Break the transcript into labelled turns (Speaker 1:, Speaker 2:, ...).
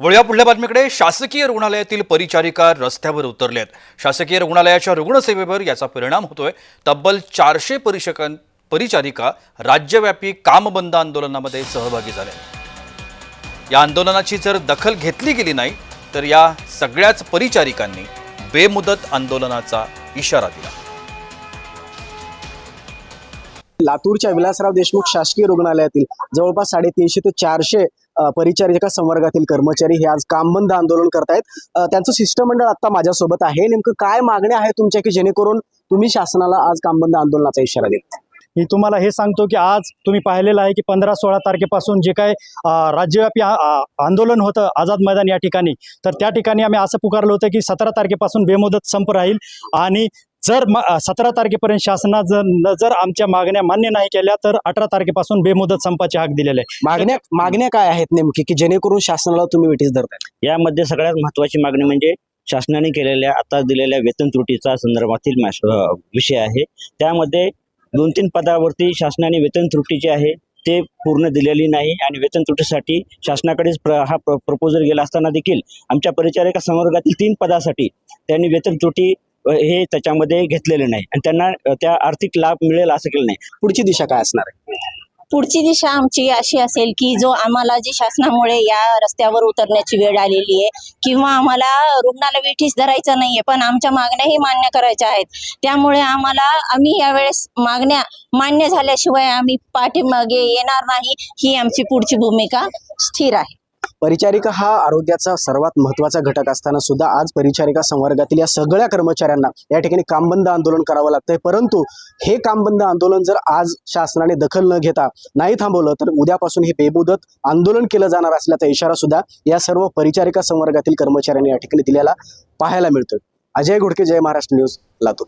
Speaker 1: वळूया पुढल्या बातमीकडे. शासकीय रुग्णालयातील परिचारिका रस्त्यावर उतरलेत. शासकीय रुग्णालयाच्या रुग्णसेवेवर याचा परिणाम होतोय. तब्बल चारशे परिषकां परिचारिका राज्यव्यापी कामबंद आंदोलनामध्ये सहभागी झाल्या या आंदोलनाची जर दखल घेतली गेली नाही तर या सगळ्याच परिचारिकांनी बेमुदत आंदोलनाचा इशारा दिला.
Speaker 2: लातूरच्या विलासराव देशमुख शासकीय रुग्णालयातील जवळपास साडेतीनशे ते चारशे परिचारिका संवर्गातील कर्मचारी हे आज कामबंद आंदोलन करतायत. त्यांचं शिष्टमंडळ आता माझ्यासोबत आहे. नेमकं काय मागण्या आहेत तुमच्या की जेणेकरून तुम्ही शासनाला आज कामबंद आंदोलनाचा इशारा देत?
Speaker 3: मी तुम्हाला हे सांगतो की आज तुम्ही पाहिलेलं आहे की पंधरा सोळा तारखेपासून जे काय राज्यव्यापी आंदोलन होतं आझाद मैदान या ठिकाणी. तर त्या ठिकाणी आम्ही असं पुकारलं होतं की सतरा तारखेपासून बेमुदत संप राहील आणि जर सतरा तारखेपर्यंत शासनात जर जर आमच्या मागण्या मान्य नाही केल्या तर अठरा तारखेपासून बेमुदत संपाचे हाक दिलेले आहे
Speaker 2: मागण्या मागण्या काय आहेत नेमकी की जेणेकरून शासनाला तुम्ही वेटीस धरताय?
Speaker 4: यामध्ये सगळ्यात महत्वाची मागणी म्हणजे शासनाने केलेल्या आता दिलेल्या वेतन त्रुटीचा संदर्भातील विषय आहे. त्यामध्ये दोन तीन पदावरती शासनाने वेतन त्रुटी जी आहे ते पूर्ण दिलेली नाही आणि वेतन त्रुटीसाठी शासनाकडेच प्र हा प्र प्रपोजल गेला असताना देखील आमच्या परिचारिका संवर्गातील तीन पदासाठी त्यांनी वेतन त्रुटी हे त्याच्यामध्ये घेतलेले नाही. आणि त्यांना त्या आर्थिक लाभ मिळेल असं केलं नाही.
Speaker 2: पुढची दिशा काय असणार आहे?
Speaker 5: पुढची दिशा आमची अशी असेल की जो आम्हाला जी शासनामुळे या रस्त्यावर उतरण्याची वेळ आलेली आहे किंवा आम्हाला रुग्णाला वेठीस धरायचं नाहीये पण आमच्या मागण्याही मान्य करायच्या आहेत. त्यामुळे आम्हाला आम्ही यावेळेस मागण्या मान्य झाल्याशिवाय आम्ही पाठीमागे येणार नाही ही आमची पुढची भूमिका स्थिर आहे.
Speaker 2: परिचारिका हा आरोग्याचा सर्वात महत्त्वाचा घटक असताना सुद्धा आज परिचारिका संवर्गातील या सगळ्या कर्मचाऱ्यांना या ठिकाणी कामबंद आंदोलन करावं लागतंय. परंतु हे कामबंद आंदोलन जर आज शासनाने दखल न घेता नाही थांबवलं तर उद्यापासून हे बेमुदत आंदोलन केलं जाणार असल्याचा इशारा सुद्धा या सर्व परिचारिका संवर्गातील कर्मचाऱ्यांनी या ठिकाणी दिलेला पाहायला मिळतोय. अजय घोडके जय महाराष्ट्र न्यूज लातूर.